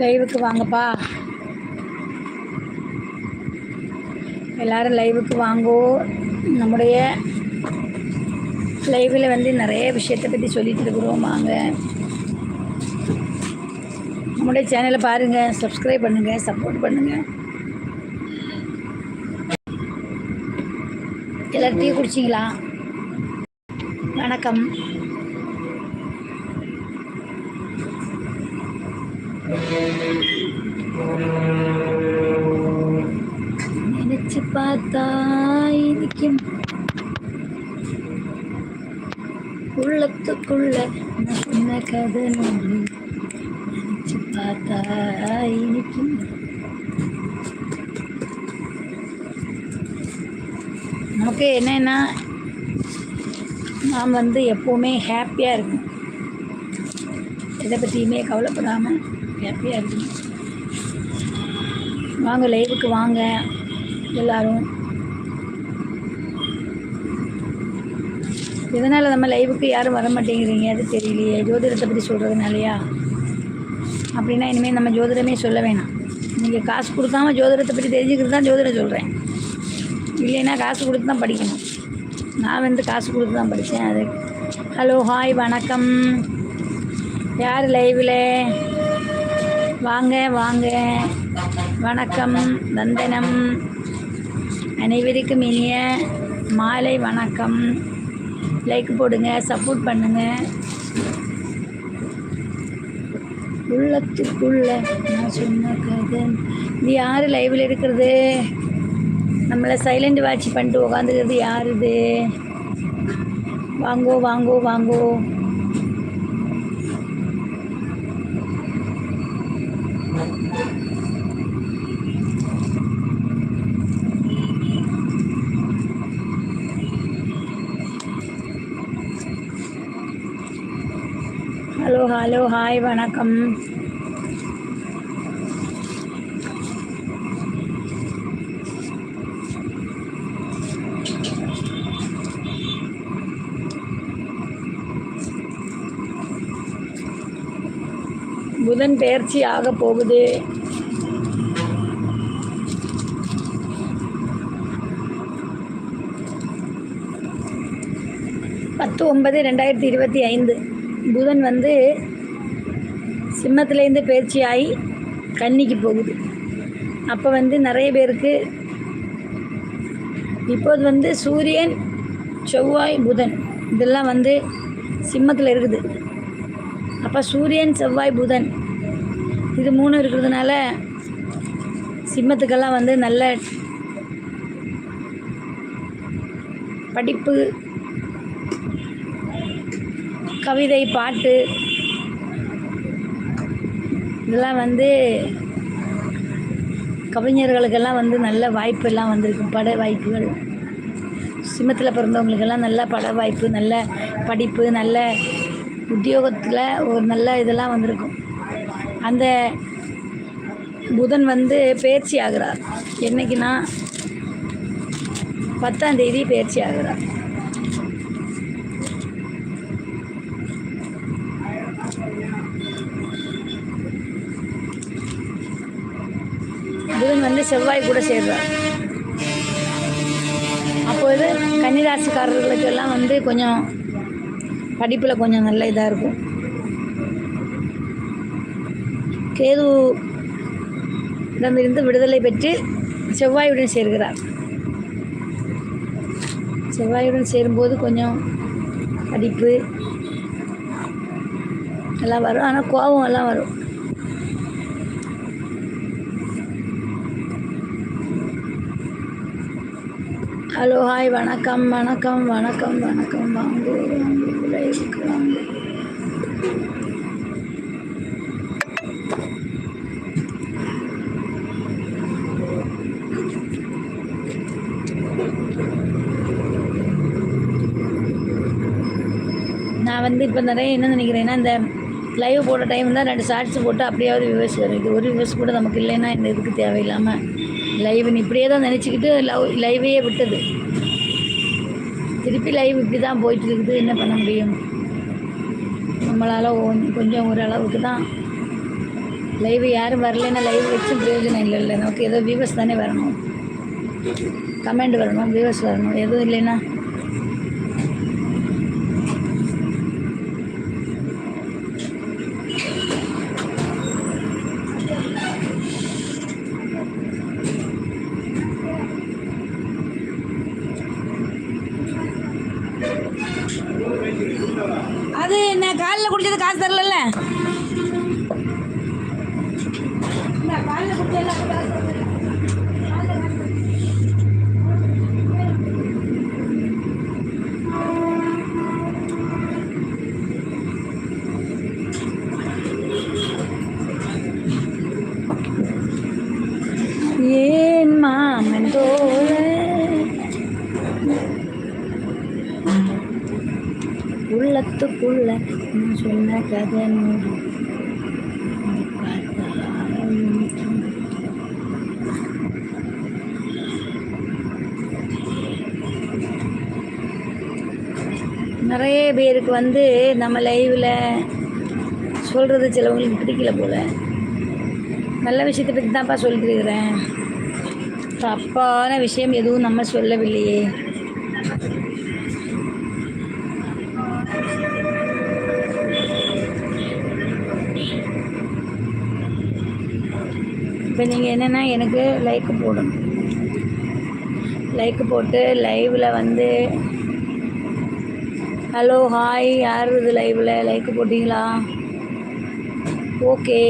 லைவுக்கு வாங்கப்பா. எல்லாரும் லைவுக்கு வாங்கோ. நம்முடைய லைவில் வந்து நிறைய விஷயத்தை பற்றி சொல்லிட்டு இருக்கிறோம். வாங்க. நம்முடைய சேனலை பாருங்கள் சப்ஸ்கிரைப் பண்ணுங்கள் சப்போர்ட் பண்ணுங்கள் எல்லாரும் டீ குடிச்சிங்களா? வணக்கம். நினைச்சு பார்த்தா இருக்கும் உள்ளத்துக்குள்ள நான் சொன்ன கதை நூறு நினைச்சு பார்த்தா இனிக்கும். நமக்கு என்னன்னா நாம் வந்து எப்போவுமே ஹாப்பியாக இருக்கும் எதை பற்றியுமே கவலைப்படாமல் ஹாப்பியாக இருக்கணும் வாங்க லைவுக்கு வாங்க எல்லாரும். இதனால் நம்ம லைவுக்கு யாரும் வர மாட்டேங்கிறீங்க? அது தெரியலையே. ஜோதிடத்தை பற்றி சொல்கிறதுனாலையா அப்படின்னா இனிமேல் நம்ம ஜோதிடமே சொல்ல வேணாம். நீங்கள் காசு கொடுக்காம ஜோதிடத்தை பற்றி தெரிஞ்சுக்கிறது தான் ஜோதிடம் சொல்கிறேன் இல்லைன்னா காசு கொடுத்து தான் படிக்கணும். நான் வந்து காசு கொடுத்து தான் படித்தேன். அது ஹலோ ஹாய் வணக்கம். யார் லைவில் வாங்க வாங்க. வணக்கம் வந்தனம். அனைவருக்கும் இனிய மாலை வணக்கம். லைக் போடுங்க சப்போர்ட் பண்ணுங்க. உள்ளத்துக்குள்ள நான் சொன்ன கதை இது யார் லைவில் இருக்கிறது? நம்மளை சைலண்ட் வாட்ச் பண்ணிட்டு உட்காந்துக்கிறது யார் இது? வாங்கோ வாங்கோ வாங்கோ. ஹலோ ஹாய் வணக்கம். புதன் பெயர்ச்சி ஆக போகுது. பத்து ஒன்பது ரெண்டாயிரத்தி இருபத்தி ஐந்து. புதன் வந்து சிம்மத்துலேருந்து பயிற்சியாகி கன்னிக்கு போகுது. அப்போ வந்து நிறைய பேருக்கு இப்போது வந்து சூரியன் செவ்வாய் புதன் இதெல்லாம் வந்து சிம்மத்தில் இருக்குது. அப்போ சூரியன் செவ்வாய் புதன் இது மூணு இருக்கிறதுனால சிம்மத்துக்கெல்லாம் வந்து நல்ல படிப்பு கவிதை பாட்டு இதெல்லாம் வந்து கவிஞர்களுக்கெல்லாம் வந்து நல்ல வாய்ப்பெல்லாம் வந்திருக்கு பட வாய்ப்புகள். சிம்மத்தில் பிறந்தவங்களுக்கெல்லாம் நல்ல பட வாய்ப்பு நல்ல படிப்பு நல்ல உத்தியோகத்தில் ஒரு நல்ல இதெல்லாம் வந்திருக்கும். அந்த புதன் வந்து பயிற்சி ஆகிறார். என்னைக்குன்னா பத்தாம் தேதி பயிற்சி ஆகிறார். புதன் வந்து செவ்வாய் கூட சேர்றார். அப்போது கன்னிராசிக்காரர்களுக்கு எல்லாம் வந்து கொஞ்சம் படிப்பில் கொஞ்சம் நல்ல இதாக இருக்கும். கேது இடமிருந்து விடுதலை பெற்று செவ்வாயுடன் சேர்கிறார். செவ்வாயுடன் சேரும்போது கொஞ்சம் படிப்பு எல்லாம் வரும். ஆனால் கோபம் எல்லாம் வரும். ஹலோ ஹாய் வணக்கம் வணக்கம் வணக்கம் வணக்கம். வாங்கு லைவுக்கு வாங்க நான் வந்து இப்போ நிறைய என்ன நினைக்கிறேன்னா இந்த லைவ் போட்ட டைம் தான் ரெண்டு ஷார்ட்ஸ் போட்டு அப்படியாவது வியூவர்ஸ் இது ஒரு வியூவர்ஸ் கூட நமக்கு இல்லைன்னா இந்த இதுக்கு தேவையில்லாமல் லைவ்னு இப்படியே தான் நினச்சிக்கிட்டு லவ் லைவையே விட்டது. திருப்பி லைவ் இப்படி தான் போயிட்டு இருக்குது என்ன பண்ண முடியும்? நம்மளால் கொஞ்சம் ஓரளவுக்கு தான் லைவ் யாரும் வரலைன்னா லைவ் வச்சு பிரயோஜனம் இல்லைல்ல. நமக்கு ஏதோ வியூவர்ஸ் தானே வரணும். கமெண்ட் வரணும் வியூவர்ஸ் வரணும். எதுவும் இல்லைன்னா அது என்ன காலையில் குடிச்சது காசு தரல காலைல குடிச்சது காசு தரல ஏன் மாமன் தோழ உள்ளத்துக்குள்ள நான் சொன்ன கதை நூறு நிறைய பேருக்கு வந்து நம்ம லைவில் சொல்கிறது சிலவங்களுக்கு பிடிக்கல போல். நல்ல விஷயத்தை பற்றி தான்ப்பா சொல்லிட்டுருக்கிறேன் தப்பான விஷயம் எதுவும் நம்ம சொல்லவில்லையே. இப்போ நீங்கள் என்னென்னா எனக்கு லைக் போடணும். லைக் போட்டு லைவில் வந்து ஹலோ ஹாய் யார் இது லைவில் லைக் போட்டிங்களா? ஓகே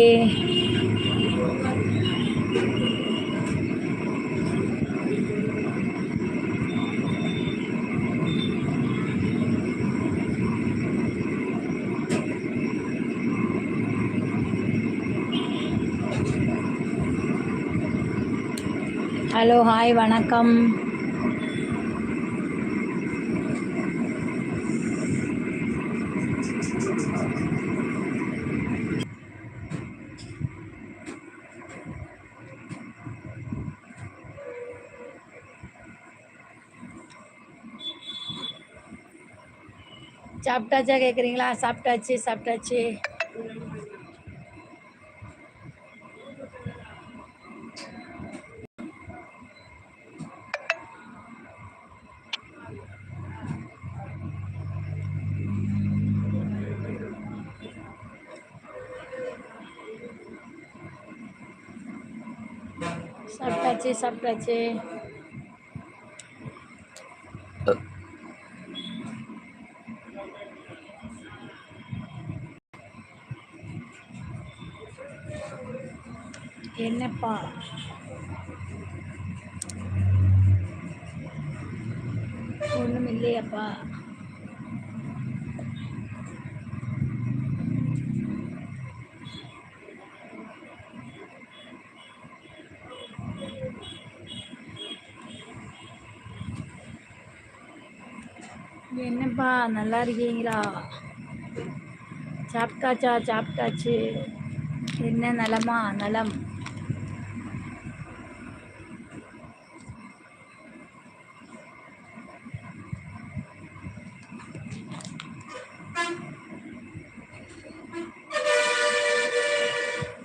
ஹலோ ஹாய் வணக்கம். சாப்பிட்டாச்சா கேட்குறீங்களா சாப்பிட்டாச்சு சாப்பிட்டாச்சு. சாப்பிட்டாச்சு சாப்பிட்டாச்சு. என்னப்பா? ஒன்றும் இல்லையாப்பா. என்னப்பா நல்லா இருக்கீங்களா? சாப்பிட்டாச்சா? சாப்பிட்டாச்சு. என்ன நலமா? நலம்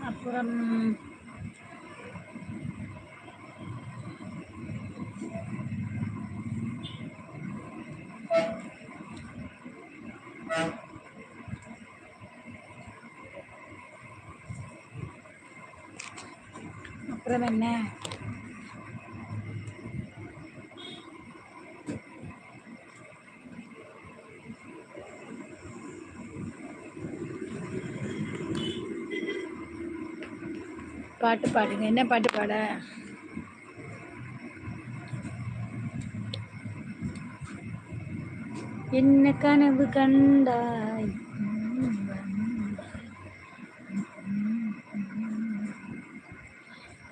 அப்புறம் அப்புறம் என்ன? பாட்டு பாடுங்க. என்ன பாட்டு பாட? என்ன கனவு கண்டாய்?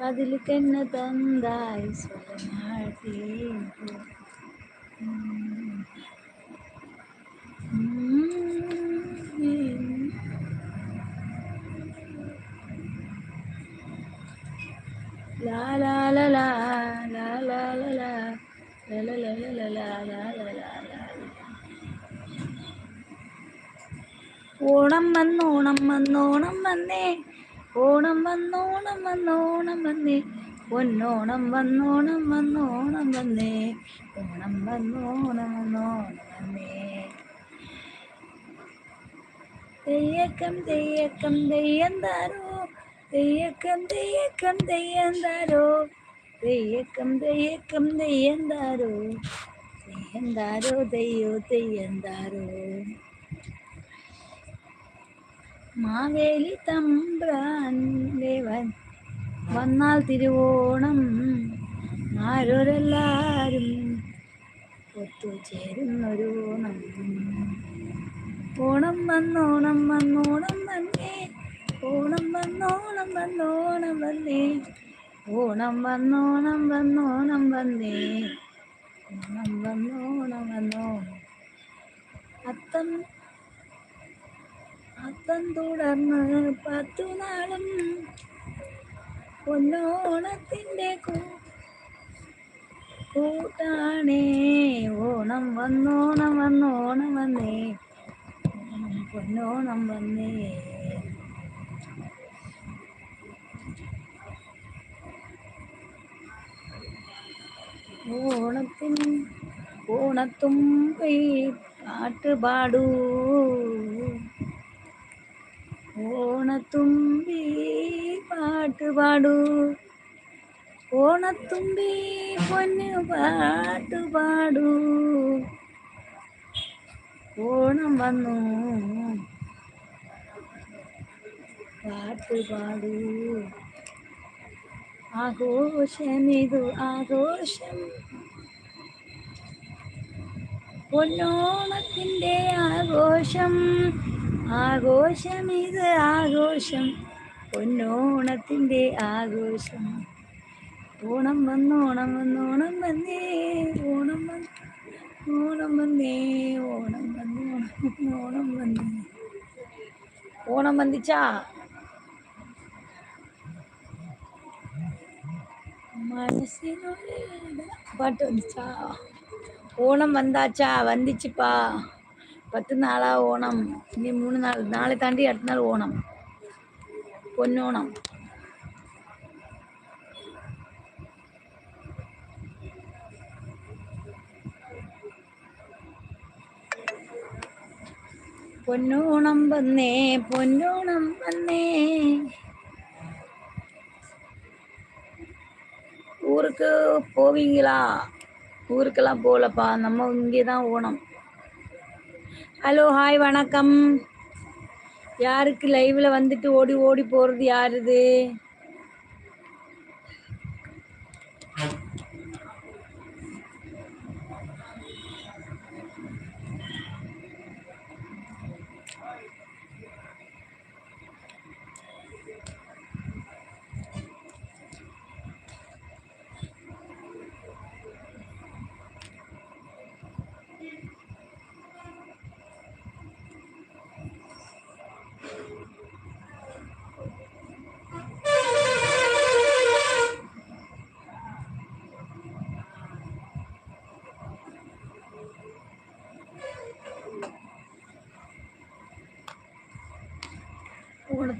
അതിലേക്കെന്നെ തന്തായി ഓണം വന്നോണം വന്നോണം വന്നേ ഓണം വന്നോണം വന്നോണം വന്നേ പൊന്നോണം വന്നോണം വന്നോണം വന്നേ ഓണം വന്നോണം വന്നോണം വന്നേ. തെയ്യക്കം തെയ്യക്കം തെയ്യന്താരോ? തെയ്യക്കം തെയ്യക്കം തെയ്യന്താരോ? തെയ്യക്കം തെയ്യക്കം തെയ്യന്താരോ? തെയ്യന്താരോ തെയ്യോ തെയ്യന്താരോ? മാവേലി തമ്പ്രാൻ ദേവൻ. വന്നാൽ തിരുവോണം ആരോരെല്ലാരും ഒത്തുചേരുന്നൊരു ഓണം. ഓണം വന്നോണം വന്നോണം വന്നേ ഓണം വന്നോണം വന്നോണം വന്നേ ഓണം വന്നോണം വന്നോണം വന്നേ ഓണം വന്നോണം വന്നോ. അത്തം അത്തം തുടർന്ന് പത്തു നാളും പൊന്നോണത്തിന്റെ കൂട്ടാണേ. ഓണം വന്നോണം വന്നോണം വന്നേ പൊന്നോണം വന്നേ. ഓണത്തിന് ഓണത്തും പാട്ട് പാടൂ. ഓണത്തുമ്പി പാട്ട് പാടൂ. ഓണത്തുമ്പി പൊന്നു പാട്ട് പാടൂ. ഓണം വന്നു. പാട്ട് പാടൂ. ആഘോഷമിതു ആഘോഷം. പൊന്നോണത്തിന്റെ ആഘോഷം. ആഘോഷമിത് ആഘോഷം പൊന്നോണത്തിൻ്റെ ആഘോഷം ഓണം വന്നോണം വന്നോണം വന്നേ ഓണം വന്ന് ഓണം വന്നേ ഓണം വന്നോണം ഓണം വന്നേ ഓണം വന്നിച്ചാ மனசினுள்ள பாட்டு வந்துச்சா ஓணம் வந்தாச்சா வந்துச்சுப்பா பத்து நாளா ஓணம் இனி மூணு நாள் நாளை தாண்டி அடுத்த நாள் ஓணம் பொன்னோணம் പൊന്നോണം വന്നേ പൊന്നോണം വന്നേ ஊருக்கு போவீங்களா ஊருக்கெல்லாம் போகலப்பா நம்ம இங்கே தான் ஓணம் ஹலோ ஹாய் வணக்கம். யாருக்கு லைவில் வந்துட்டு ஓடி ஓடி போகிறது யார் இது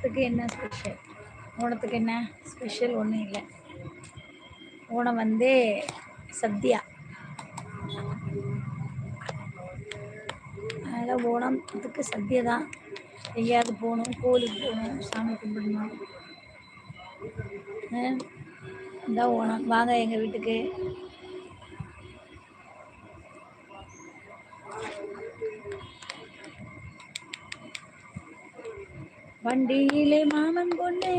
ஓணத்துக்கு என்ன ஸ்பெஷல் ஓணத்துக்கு என்ன ஸ்பெஷல் ஒன்றும் இல்லை. ஓணம் வந்து சத்யா. அதனால் ஓணத்துக்கு சத்யா தான் எங்கேயாவது போகணும் கோவிலுக்கு போகணும் சாமி கும்பிடணும். இந்த ஓணம் வாங்க எங்கள் வீட்டுக்கு. வண்டியிலே மாமன் பொண்ணு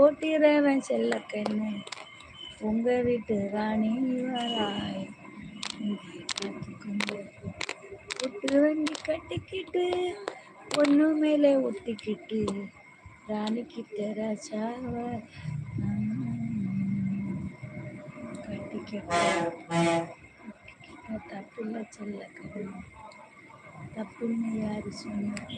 ஓட்டிறவன் செல்ல கண்ணு உங்க வீட்டு ராணி வராய். ஒட்டு வண்டி கட்டிக்கிட்டு பொண்ணு மேலே ஒட்டிக்கிட்டு ராணி கிட்ட ராஜாவ கட்டிக்கிட்ட தப்பில்ல செல்ல கண்ணு தப்புன்னு யார் சொன்னாத்து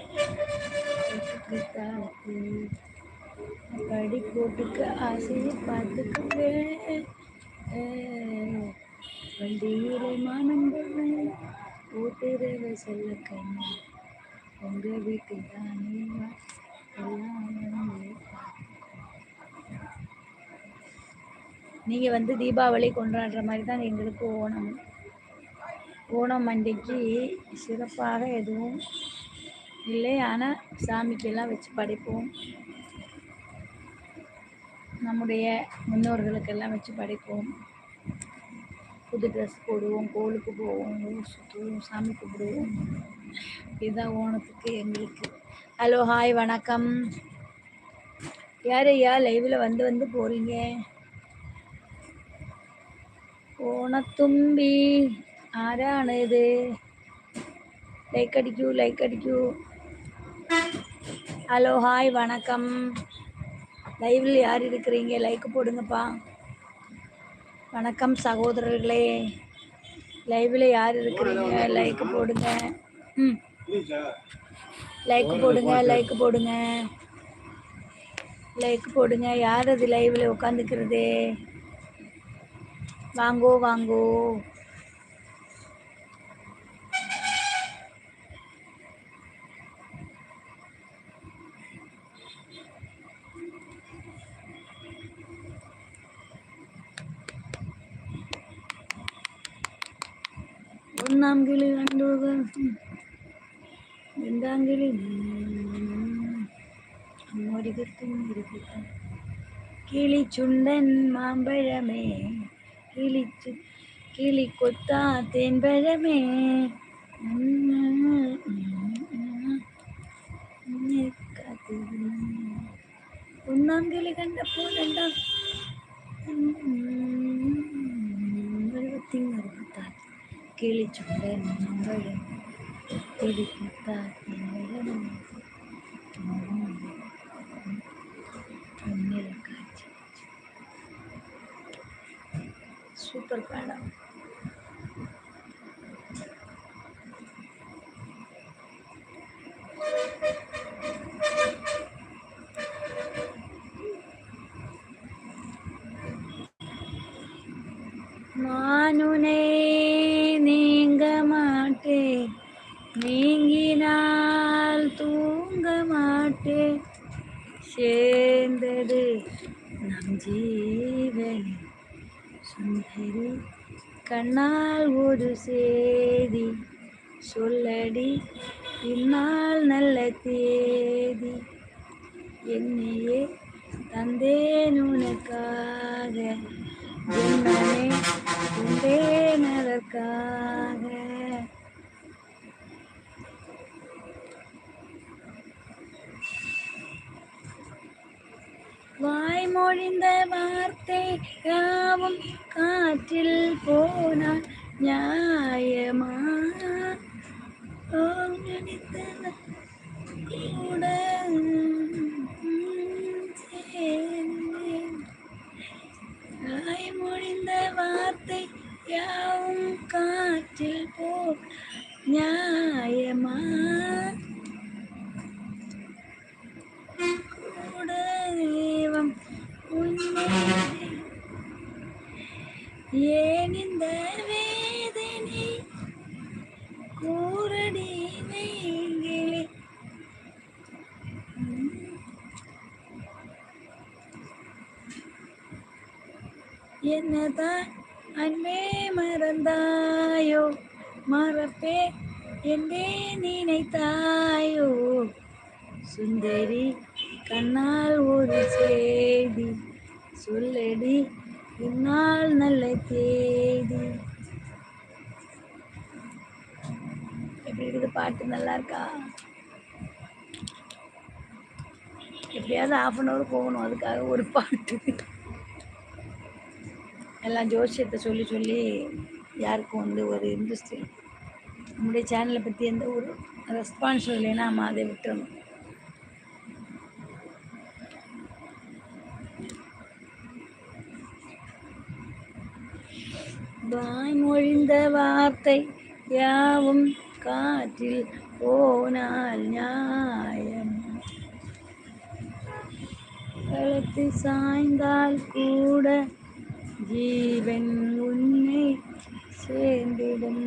படி போட்டுக்க ஆசையை பார்த்துக்குவேன் வண்டியிலே மானம் போவேன் ஊட்டுறவ சொல்ல கண்ணு உங்கள் வீட்டு தானே எல்லாம் நீங்கள் வந்து தீபாவளி கொண்டாடுற மாதிரி தான் எங்களுக்கு ஓணம். ஓணம் அன்றைக்கு சிறப்பாக எதுவும் இல்லை. ஆனால் சாமிக்கெல்லாம் வச்சு படைப்போம். நம்முடைய முன்னோர்களுக்கெல்லாம் வச்சு படைப்போம். புது ட்ரெஸ் போடுவோம் கோவிலுக்கு போவோம் ஊர் சுற்றுவோம் சாமி கும்பிடுவோம். இதுதான் ஓணத்துக்கு எங்களுக்கு. ஹலோ ஹாய் வணக்கம். யார் ஐயா லைவில் வந்து வந்து போகிறீங்க ஓணத்தும்பி. ആരാണ് ഇത് ലൈക്ക് അടിക്കൂ ലൈക്ക് അടിക്കൂ ஹலோ ஹாய் வணக்கம் லைவில் யார் இருக்கிறீங்க லைக் போடுங்கப்பா வணக்கம் சகோதரர்களே லைவில் யார் இருக்கிறீங்க லைக் போடுங்க ம் லைக் போடுங்க லைக் போடுங்க லைக் போடுங்க யார் அது லைவில் உட்காந்துக்கிறது வாங்கோ வாங்கோ ഒന്നാം കിളി കണ്ടു രണ്ടാം കിളി. ഒരു കിട്ടും ഒരു കിട്ടും കിളിച്ചുണ്ടൻ മാമ്പഴമേ കിളിച്ചു കിളിക്കൊത്താ തേൻപഴമേ. ഒന്നാം കിളി കണ്ടപ്പോൾ രണ്ടാം கிளிச்சுண்டே மங்கள் தேடி பார்த்தார் கண்ணால் ஒரு சேதி சொல்லடி இந்நாள் நல்ல தேதி. என்னையே தந்தேன் உனக்காக என்னே கொண்டேன் அதற்காக. வாய்மொழிந்த வார்த்தை யாவும் காற்றில் போனால் நியாயமா? கூட வாய்மொழிந்த வார்த்தை யாவும் காற்றில் போ நியாயமா? என்னதான் அன்பே மறந்தாயோ மறப்பே என்றே நினைத்தாயோ. சுந்தரி கண்ணால் ஒரு செய்தி சொல்லடி இந்நாள் நல்ல தேதி. எப்படி இருக்குது பாட்டு நல்லா இருக்கா எப்படியாவது ஆஃப் அன் ஹவர் போகணும் அதுக்காக ஒரு பாட்டு. எல்லாம் ஜோசியத்தை சொல்லி சொல்லி யாருக்கும் வந்து ஒரு இன்ட்ரெஸ்ட் நம்முடைய சேனலை பற்றி எந்த ஒரு ரெஸ்பான்ஸும் இல்லைன்னா நம்ம அதை விட்டுறணும். வாய்மொழிந்த வார்த்தை யாவும் காற்றில் போனால் நியாயம் களத்து சாய்ந்தால் கூட ஜீவன் உன்னை சேர்ந்திடும்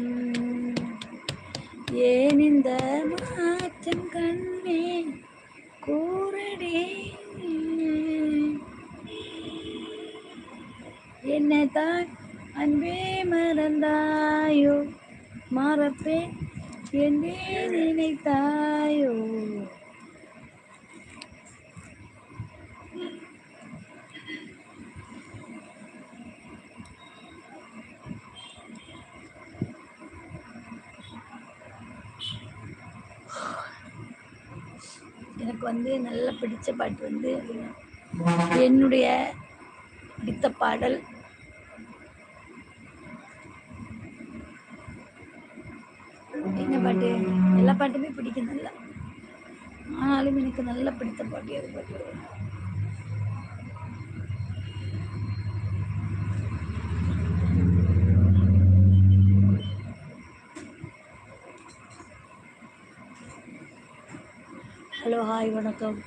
ஏன் இந்த மாற்றம் கண்ணே கூறடே நினைத்தாய் அன்பே மறந்தாயோ மறப்பேன் என்னை நினைத்தாயோ எனக்கு வந்து நல்ல பிடிச்ச பாட்டு வந்து என்னுடைய பிடித்த பாடல் என்ன பாட்டு எல்லா பாட்டுமே பிடிக்கும் நல்லா. ஆனாலும் எனக்கு நல்ல பிடித்த பாட்டு அது பாட்டு? ஹலோ ஹாய் வணக்கம்.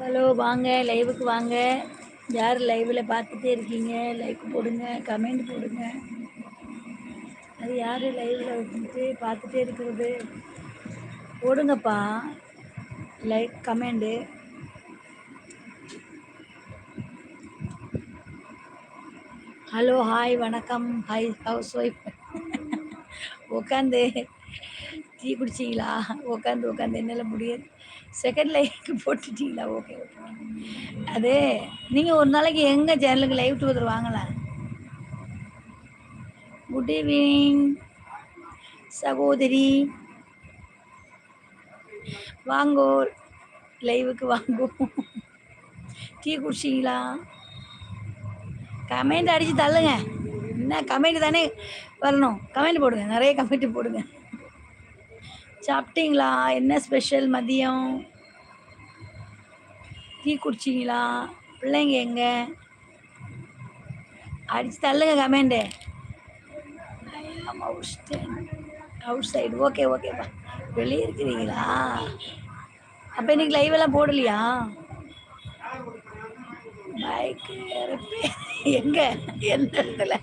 ஹலோ வாங்க லைவுக்கு வாங்க. யார் லைவில் பார்த்துட்டே இருக்கீங்க? லைக் போடுங்க கமெண்ட் போடுங்க. அது யார் லைவில் வந்துட்டு பார்த்துட்டே இருக்கிறது? ஓடுங்கப்பா. லைக் கமெண்டு ஹலோ ஹாய் வணக்கம். ஹாய் ஹவுஸ் ஒய்ஃப் உட்காந்து டீ குடிச்சிங்களா? உட்காந்து உட்காந்து என்னால் முடியாது. செகண்ட் லைவுக்கு போட்டுட்டீங்களா? ஓகே ஓகே அது நீங்கள் ஒரு நாளைக்கு எங்கள் சேனலுக்கு லைவ் டூ வாங்கலாம்? குட் ஈவினிங் சகோதரி. வாங்கோ லைவுக்கு வாங்கோ டீ குடிச்சிங்களா கமெண்ட் அடித்து தள்ளுங்க. என்ன கமெண்ட் தானே வரணும். கமெண்ட் போடுங்க நிறைய கமெண்ட் போடுங்க. சாப்பிட்டீங்களா? என்ன ஸ்பெஷல் மதியம்? டீ குடிச்சிங்களா பிள்ளைங்க எங்கே? அடித்து தள்ளுங்க கமெண்டு அவுட் சைடு ஓகே ஓகேப்பா வெளியே இருக்கிறீங்களா? அப்போ இன்னைக்கு லைவ் எல்லாம் போடலையா? பைக்கு எங்க? எந்த இடத்துல?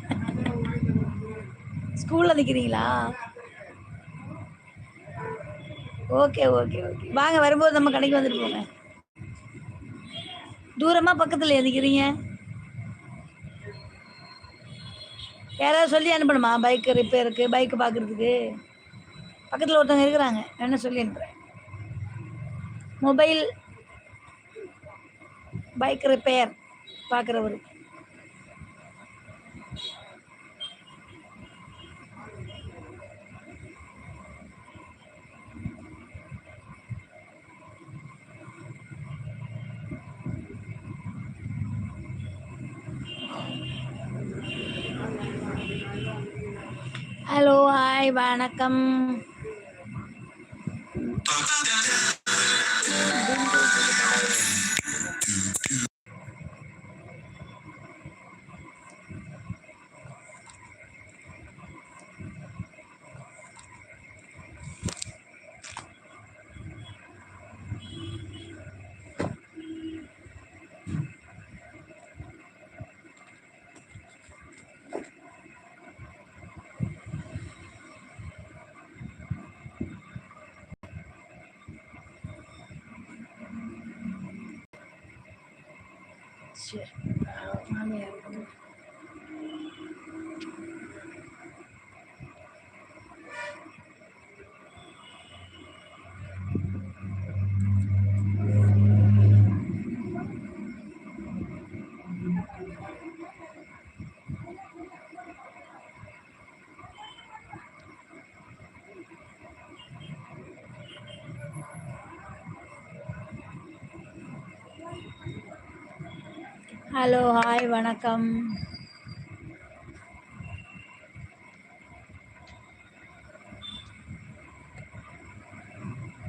ஸ்கூலில் நிற்கிறீங்களா ஓகே ஓகே ஓகே வாங்க வரும்போது நம்ம கடைக்கு வந்துட்டு போங்க. தூரமா பக்கத்தில் நிற்கிறீங்க யாராவது சொல்லி அனுப்பணுமா? பைக் ரிப்பேருக்கு பைக்கு பார்க்குறதுக்கு பக்கத்தில் ஒருத்தவங்க இருக்கிறாங்க. என்ன சொல்லி அனுப்புகிறேன் மொபைல் பைக் ரிப்பேர் பார்க்குறவர் வணக்கம். ஹாய் வணக்கம் சரி மாமியார் ஹலோ ஹாய் வணக்கம்.